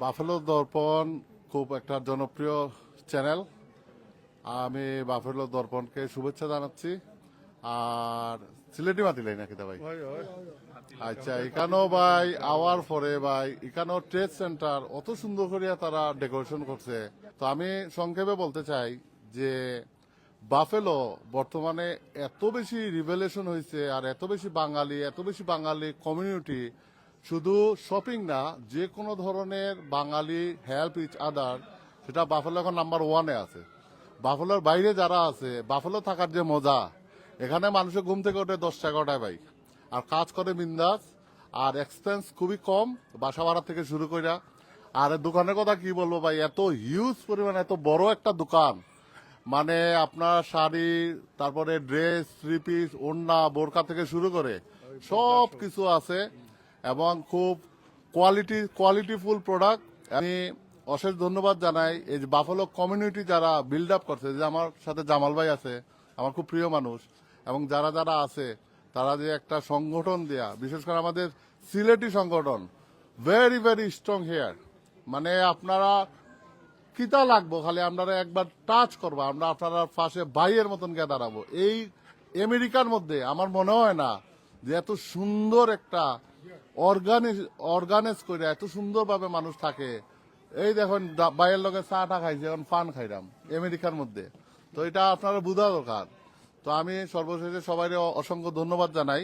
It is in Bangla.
বাফেলো দর্পণ খুব একটা জনপ্রিয় চ্যানেল আমি বাফেলো দর্পণকে শুভেচ্ছা জানাচ্ছি। আর সিলেটি মাতিলাই নাকি দা ভাই আচ্ছা এখানেও ভাই আওয়ার পরে ভাই এখানেও ট্রেড সেন্টার অত সুন্দর করিয়া তারা ডেকোরেশন করছে। তো আমি সংক্ষেপে বলতে চাই যে বাফেলো বর্তমানে এত বেশি রিভেলেশন হয়েছে আর এত বেশি বাঙালি এত বেশি বাঙালি কমিউনিটি শুধু শপিং না যে কোনো ধরনের বাঙালি হেল্প ইচ আদার সেটা বাফেলো এখন নাম্বার ওয়ানে আছে। বাফেলোর বাইরে যারা আছে বাফেলো থাকার যে মজা, এখানে মানুষের ঘুম থেকে ওঠে দশ এগারোটায় বাইক আর কাজ করে বিন্দাস, আর এক্সপেন্স খুবই কম, বাসা ভাড়া থেকে শুরু কইরা। আর দোকানের কথা কি বলব ভাই, এত হিউজ পরিমাণ, এত বড় একটা দোকান। মানে আপনার শাড়ি, তারপরে ড্রেস থ্রি পিস ওড়না বোরকা থেকে শুরু করে সব কিছু আছে। এবং খুব কোয়ালিটি কোয়ালিটিফুল প্রোডাক্ট আমি অশেষ ধন্যবাদ জানাই এই যে বাফালো কমিউনিটি যারা বিল্ড আপ করছে, যে আমার সাথে জামাল ভাই আছে, আমার খুব প্রিয় মানুষ, এবং যারা যারা আছে, তারা যে একটা সংগঠন দেয়া, বিশেষ করে আমাদের সিলেটি সংগঠন ভেরি ভেরি স্ট্রং হেয়ার মানে আপনারা কিতা লাগবো, খালি আপনারা একবার টাচ করব, আমরা আপনারা পাশে ভাইয়ের মতন গিয়ে দাঁড়াবো। এই আমেরিকার মধ্যে আমার মনে হয় না যে এত সুন্দর একটা অর্গানিজ অর্গানাইজ করে এত সুন্দরভাবে মানুষ থাকে। এই দেখুন বাইরের লোকের চা টা খাইছে, এখন পান খাইলাম, আমেরিকার মধ্যে। তো এটা আপনারা বোঝা দরকার। তো আমি সর্বশেষে সবাই অসংখ্য ধন্যবাদ জানাই।